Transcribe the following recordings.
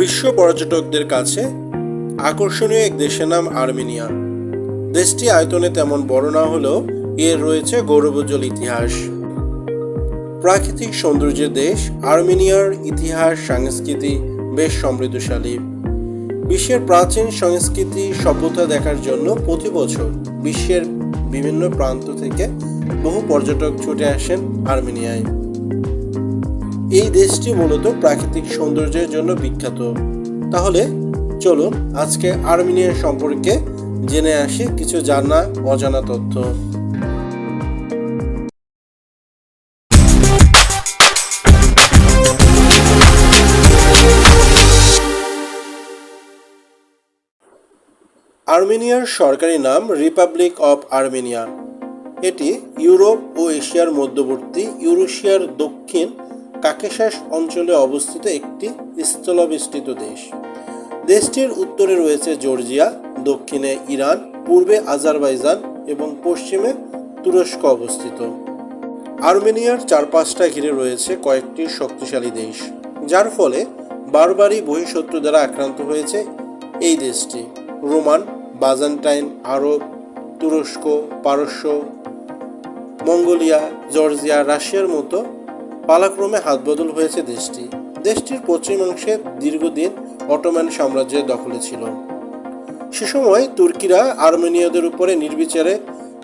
বিশ্ব পর্যটকদের কাছে আকর্ষণীয় এক দেশের নাম আর্মেনিয়া। দেশটি আয়তনে তেমন বড় না হলেও এর রয়েছে গৌরবোজ্জ্বল ইতিহাস। প্রাকৃতিক সৌন্দর্যের দেশ, আর্মেনিয়ার ইতিহাস, সংস্কৃতি বেশ সমৃদ্ধশালী। বিশ্বের প্রাচীন সংস্কৃতি সভ্যতা দেখার জন্য প্রতি বছর বিশ্বের বিভিন্ন প্রান্ত থেকে বহু পর্যটক ছুটে আসেন আর্মেনিয়ায়। এই দেশটি মূলত প্রাকৃতিক সৌন্দর্যের জন্য বিখ্যাত। তাহলে চলুন আজকে আর্মেনিয়া সম্পর্কে জেনে আসি কিছু জানা অজানা তথ্য। আর্মেনিয়ার সরকারি নাম রিপাবলিক অফ আর্মেনিয়া। এটি ইউরোপ ও এশিয়ার মধ্যবর্তী ইউরেশিয়ার দক্ষিণ কাকেশাস অঞ্চলে অবস্থিত একটি স্থলবেষ্টিত দেশ। দেশটির উত্তরে রয়েছে জর্জিয়া, দক্ষিণে ইরান, পূর্বে আজারবাইজান এবং পশ্চিমে তুরস্ক অবস্থিত। আর্মেনিয়ার চারপাশটা ঘিরে রয়েছে কয়েকটি শক্তিশালী দেশ, যার ফলে বারবারই বহিঃশত্রু দ্বারা আক্রান্ত হয়েছে এই দেশটি। রোমান, বাজান্টাইন, আরব, তুরস্ক, পারস্য, মঙ্গোলিয়া, জর্জিয়া, রাশিয়ার মতো পালাক্রমে হাতবদল হয়েছে দেশটি। দেশটির পশ্চিমাংশে দীর্ঘদিন অটোম্যান সাম্রাজ্যের দখলে ছিল। সে সময় তুর্কিরা আর্মেনীয়দের উপরে নির্বিচারে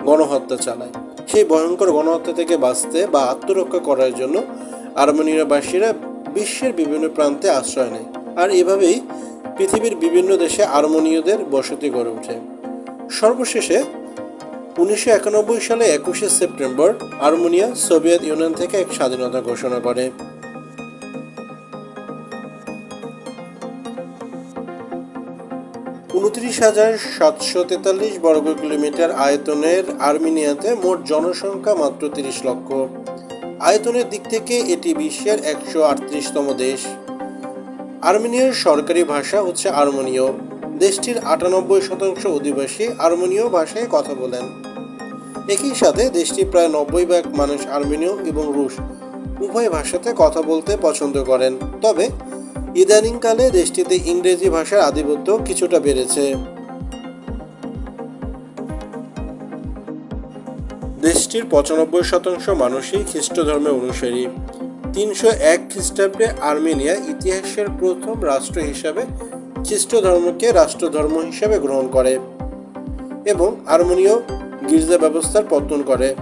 গণহত্যা চালায়। সেই ভয়ঙ্কর গণহত্যা থেকে বাঁচতে বা আত্মরক্ষা করার জন্য আর্মেনীয়বাসীরা বিশ্বের বিভিন্ন প্রান্তে আশ্রয় নেয়। আর এভাবেই পৃথিবীর বিভিন্ন দেশে আর্মেনীয়দের বসতি গড়ে ওঠে। সর্বশেষে উনিশশো একানব্বই সালে একুশে সেপ্টেম্বর আর্মেনিয়া সোভিয়েত ইউনিয়ন থেকে এক স্বাধীনতা ঘোষণা করে। উনত্রিশ হাজার সাতশো তেতাল্লিশ বর্গ কিলোমিটার আয়তনের আর্মেনিয়াতে মোট জনসংখ্যা মাত্র তিরিশ লক্ষ। আয়তনের দিক থেকে এটি বিশ্বের একশো আটত্রিশতম দেশ। আর্মেনিয়ার সরকারি ভাষা হচ্ছে আর্মেনীয়। দেশটির আটানব্বই শতাংশ অধিবাসী আর্মেনীয় ভাষায় কথা বলেন। একই সাথে দেশটি প্রায় নব্বই ভাগ মানুষ আর্মেনীয় এবং রুশ। উভয় ভাষাতে কথা বলতে পছন্দ করেন। তবে, ইদানিংকালে দেশটিতে ইংরেজি ভাষার আধিপত্য কিছুটা বেড়েছে। দেশটির পঁচানব্বই শতাংশ মানুষই খ্রিস্ট ধর্মের অনুসারী। তিনশো এক খ্রিস্টাব্দে আর্মেনিয়া ইতিহাসের প্রথম রাষ্ট্র হিসাবে খ্রিস্ট ধর্মকে রাষ্ট্রধর্ম হিসাবে গ্রহণ করে এবং আর্মেনীয় গির্জা ব্যবস্থার পতন করে।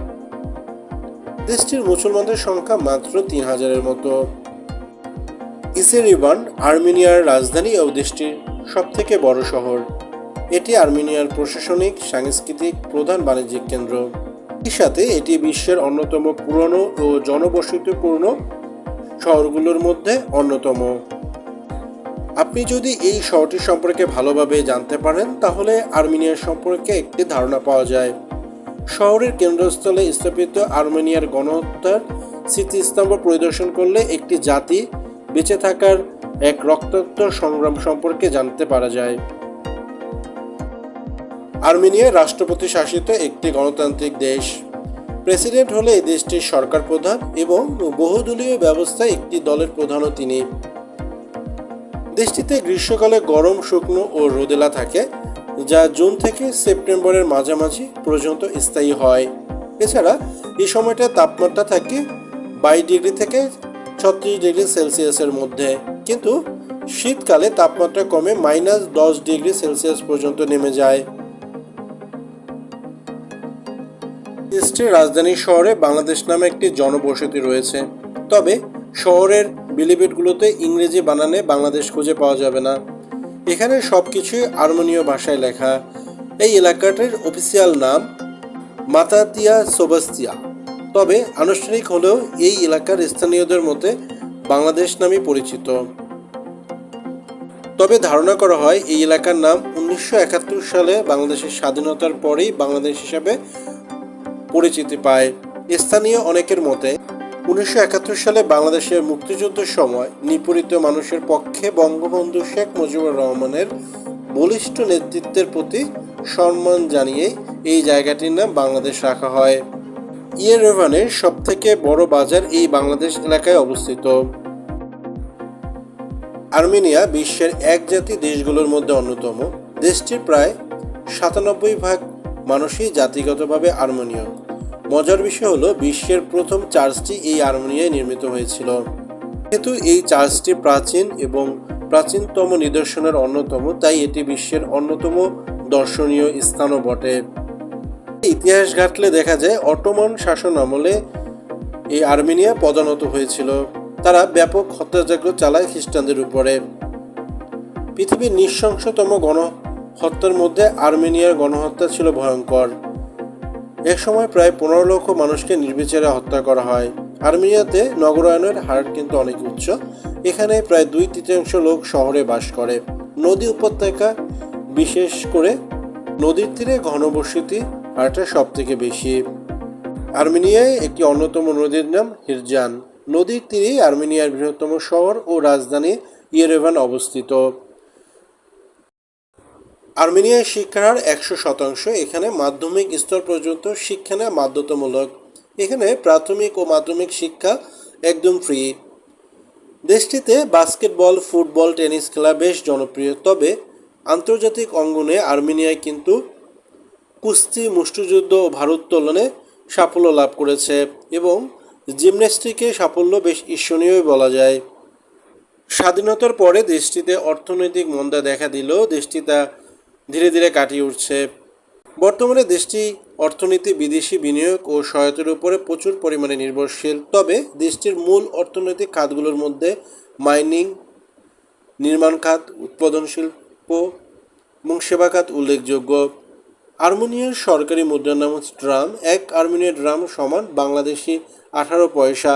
দেশটির মুসলমানদের সংখ্যা মাত্র তিন হাজারের মতো। ইসেরিবান আর্মেনিয়ার রাজধানী ও দেশটির সবথেকে বড় শহর। এটি আর্মেনিয়ার প্রশাসনিক, সাংস্কৃতিক প্রধান বাণিজ্যিক কেন্দ্র। এর সাথে এটি বিশ্বের অন্যতম পুরনো ও জনবসতিপূর্ণ শহরগুলোর মধ্যে অন্যতম। আপনি যদি এই শহরটি সম্পর্কে ভালোভাবে জানতে পারেন, তাহলে আর্মেনিয়ার সম্পর্কে একটি ধারণা পাওয়া যায়। শহরের কেন্দ্রস্থলে স্থাপিত আর্মেনিয়ার গণহত্যার স্মৃতিস্তম্ভ পরিদর্শন করলে একটি জাতি বেঁচে থাকার এক রক্তাক্ত সংগ্রাম সম্পর্কে জানতে পারা যায়। আর্মেনিয়া রাষ্ট্রপতি শাসিত একটি গণতান্ত্রিক দেশ। প্রেসিডেন্ট হলে এই দেশটির সরকার প্রধান এবং বহুদলীয় ব্যবস্থায় একটি দলের প্রধানও তিনি। দেশটিতে গ্রীষ্মকালে গরম, শুকনো ও রোদেলা থাকে। যা জুন থেকে সেপ্টেম্বরের মাঝামাঝি পর্যন্ত স্থায়ী হয়। এছাড়া এই সময়টা তাপমাত্রা থাকে বাইশ ডিগ্রি থেকে ছত্রিশ ডিগ্রি সেলসিয়াসের মধ্যে। কিন্তু শীতকালে তাপমাত্রা কমে মাইনাস দশ ডিগ্রি সেলসিয়াস পর্যন্ত নেমে যায়। দেশটির রাজধানী শহরে বাংলাদেশ নামে একটি জনবসতি রয়েছে। তবে শহরের বিলিবিটগুলোতে ইংরেজি বানানে বাংলাদেশ খুঁজে পাওয়া যাবে না। এখানে সব কিছুই আর্মেনীয় ভাষায় লেখা। এই এলাকাটির অফিসিয়াল নাম মাতাতিয়া সোবাস্তিয়া। তবে আনুষ্ঠানিক হলেও এই এলাকার স্থানীয়দের মধ্যে বাংলাদেশ নামে পরিচিত। তবে ধারণা করা হয়, এই এলাকার নাম উনিশশো একাত্তর সালে বাংলাদেশের স্বাধীনতার পরেই বাংলাদেশ হিসাবে পরিচিতি পায়। স্থানীয় অনেকের মতে উনিশশো একাত্তর সালে বাংলাদেশের মুক্তিযুদ্ধের সময় নিপীড়িত মানুষের পক্ষে বঙ্গবন্ধু শেখ মুজিবুর রহমানের বলিষ্ঠ নেতৃত্বের প্রতি সম্মান জানিয়ে এই জায়গাটির নাম বাংলাদেশ রাখা হয়। ইয়েরেভানের সবথেকে বড় বাজার এই বাংলাদেশ এলাকায় অবস্থিত। আর্মেনিয়া বিশ্বের এক জাতি দেশগুলোর মধ্যে অন্যতম। দেশটির প্রায় সাতানব্বই ভাগ মানুষই জাতিগতভাবে আর্মেনীয়। মজার বিষয় হলো, বিশ্বের প্রথম চার্চটি এই আর্মেনিয়ায় নির্মিত হয়েছিল। যেহেতু এই চার্চটি প্রাচীন এবং প্রাচীনতম নিদর্শনের অন্যতম, তাই এটি বিশ্বের অন্যতম দর্শনীয় স্থানও বটে। ইতিহাস ঘাটলে দেখা যায়, অটোমান শাসন আমলে এই আর্মেনিয়া পদানত হয়েছিল। তারা ব্যাপক হত্যাযজ্ঞ চালায় খ্রিস্টানদের উপরে। পৃথিবীর নৃশংসতম গণহত্যার মধ্যে আর্মেনিয়ার গণহত্যা ছিল ভয়ঙ্কর। এক সময় প্রায় পনেরো লক্ষ মানুষকে নির্বিচারে হত্যা করা হয়। আর্মেনিয়াতে নগরায়নের হার কিন্তু অনেক উচ্চ। এখানে প্রায় দুই তৃতীয়াংশ লোক শহরে বাস করে। নদী উপত্যকা, বিশেষ করে নদীর তীরে ঘনবসতি, হারটা সব থেকে বেশি। আর্মেনিয়ায় একটি অন্যতম নদীর নাম হিরজান। নদীর তীরেই আর্মেনিয়ার বৃহত্তম শহর ও রাজধানী ইয়েরেভান অবস্থিত। আর্মেনিয়ায় শিক্ষার একশো শতাংশ, এখানে মাধ্যমিক স্তর পর্যন্ত শিক্ষা বাধ্যতামূলক। এখানে প্রাথমিক ও মাধ্যমিক শিক্ষা একদম ফ্রি দেশটিতে বাস্কেটবল ফুটবল টেনিস খেলা বেশ জনপ্রিয়, তবে আন্তর্জাতিক অঙ্গনে আর্মেনিয়ায় কিন্তু কুস্তি, মুষ্টিযুদ্ধ ও ভারোত্তোলনে সাফল্য লাভ করেছে এবং জিমন্যাস্টিকে সাফল্য বেশ ঈর্ষণীয়ই বলা যায়। স্বাধীনতার পরে দেশটিতে অর্থনৈতিক মন্দা দেখা দিলেও দেশটি তা ধীরে ধীরে কাটিয়ে উঠছে। বর্তমানে দেশটি অর্থনীতি, বিদেশি বিনিয়োগ ও সহায়তার উপরে প্রচুর পরিমাণে নির্ভরশীল। তবে দেশটির মূল অর্থনৈতিক খাতগুলোর মধ্যে মাইনিং, নির্মাণ খাত, উৎপাদন শিল্প এবং সেবা খাত উল্লেখযোগ্য। আর্মেনিয়ার সরকারি মুদ্রার নাম ড্রাম। এক আর্মেনিয়ার ড্রাম সমান বাংলাদেশি আঠারো পয়সা।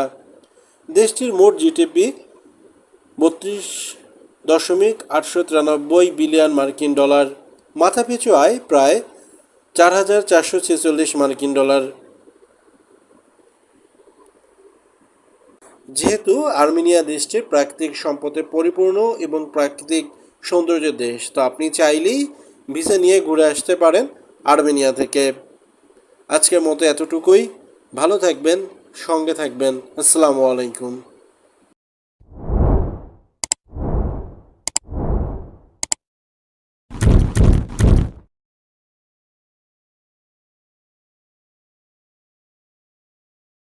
দেশটির মোট জিডিপি বত্রিশ দশমিক আটশো তিরানব্বই বিলিয়ন মার্কিন ডলার। মাথাপিছু আয় প্রায় চার হাজার চারশো ছেচল্লিশ মার্কিন ডলার। যেহেতু আর্মেনিয়া দেশটির প্রাকৃতিক সম্পদে পরিপূর্ণ এবং প্রাকৃতিক সৌন্দর্যের দেশ, তো আপনি চাইলেই ভিসা নিয়ে ঘুরে আসতে পারেন আর্মেনিয়া থেকে। আজকের মতো এতটুকুই। ভালো থাকবেন, সঙ্গে থাকবেন। আসসালামু আলাইকুম।